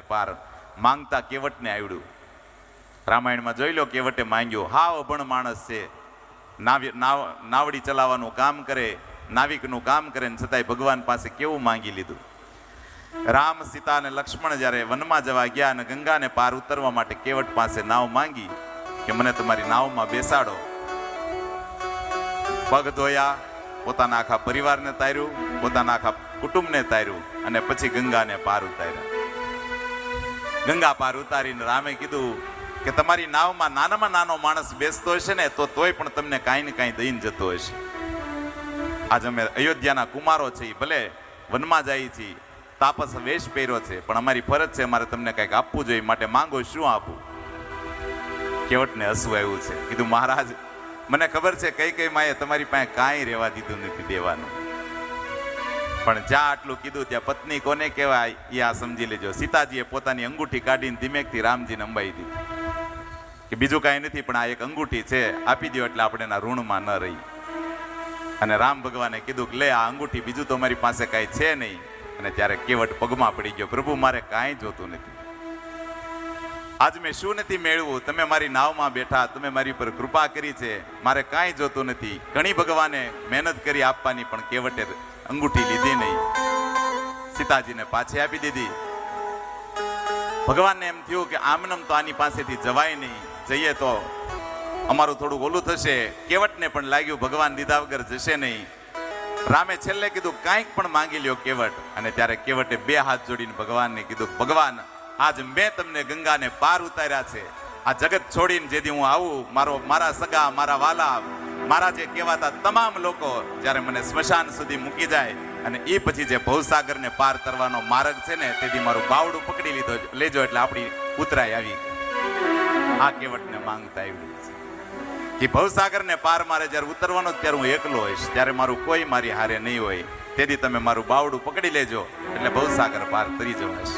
ગંગાને પાર માંગતા કેવટને આવડ્યું? રામાયણમાં જોઈ લો કેવટે માંગ્યો. હાવ અભણ માણસ છે. નાવડી ચલાવવાનું કામ કરે, નાવિકનું કામ કરે ને છતાંય ભગવાન પાસે કેવું માંગી લીધું? રામ, સીતા અને લક્ષ્મણ જ્યારે વનમાં જવા ગયા અને ગંગાને પાર ઉતરવા માટે કેવટ પાસે નાવ માંગી કે મને તમારી નાવમાં બેસાડો. પગ ધોયા, પોતાના આખા પરિવારને તાર્યું, પોતાના આખા કુટુંબને તાર્યું અને પછી ગંગાને પાર ઉતાર્યા. ગંગા પાર ઉતારીને રામે કીધું કે તમારી નાવમાં નાનામાં નાનો માણસ બેસતો હશે ને, તો તોય પણ તમને કાંઈ ને કાંઈ દઈને જતો હશે. આજ અમે અયોધ્યાના કુમારો છીએ ભલે વનમાં જાય છીએ તાપસ વેશ પહેર્યો છે, પણ અમારી ફરજ છે, અમારે તમને કંઈક આપવું જોઈએ માટે માંગો શું આપું? કેવટને હસવું આવ્યું છે. કીધું, મહારાજ, મને ખબર છે કઈ કઈ માએ તમારી પાસે કાંઈ રહેવા દીધું નથી દેવાનું. પણ જ્યાં આટલું કીધું ત્યાં પત્ની કોને કહેવાય? એ આ સમજી લેજો. સીતાજીએ પોતાની અંગૂઠી કાઢીને ધીમેકથી રામજીને અંબાઈ દીધી. કે બીજું કાંઈ નથી, પણ આ એક અંગૂઠી છે, આપી દો એટલે આપણે એના ઋણમાં ન રહી. અને રામ ભગવાને કીધું કે, લે, આ અંગૂઠી બીજું તો મારી પાસે કાંઈ છે નહીં. અને ત્યારે કેવટ પગમાં પડી ગયો. પ્રભુ, મારે કાંઈ જોતું નથી. આજ મેં શું નથી મેળવું? તમે મારી નાવમાં બેઠા, તમે મારી પર કૃપા કરી છે. મારે કાંઈ જોતું નથી. ઘણી ભગવાને મહેનત કરી આપવાની પણ કેવટે અંગૂઠી લીધી નહીં. સીતાજીને પાછી આપી દીધી. ભગવાનને એમ થયું કે આમનમ તો આની પાસેથી જવાય નહીં. જઈએ તો અમારું થોડું ઓલું થશે. કેવટને પણ લાગ્યું ભગવાન દીધા વગર જશે નહીં. રામે છેલ્લે કીધું, કાંઈક પણ માંગી લ્યો કેવટ. અને ત્યારે કેવટે બે હાથ જોડીને ભગવાનને કીધું, ભગવાન આજ મેં તમને ગંગાને પાર ઉતાર્યા છે. આ જગત છોડીને જેથી હું આવું, મારો, મારા સગા, મારા વાલા, મારા જે કહેવાતા તમામ લોકો જ્યારે મને સ્મશાન સુધી મૂકી જાય અને એ પછી જે ભવસાગરને પાર કરવાનો માર્ગ છે ને, તેથી મારું બાવડું પકડી લીધો, લેજો એટલે આપણી ઉતરાય આવી. આ કેવટને માંગતા આવી છે. કે ભવસાગરને પાર મારે જ્યારે ઉતરવાનો, ત્યારે હું એકલો હોઈશ, ત્યારે મારું કોઈ મારી હારે નહીં હોય. તેથી તમે મારું બાવડું પકડી લેજો, એટલે ભવસાગર પાર તરી જવાશ.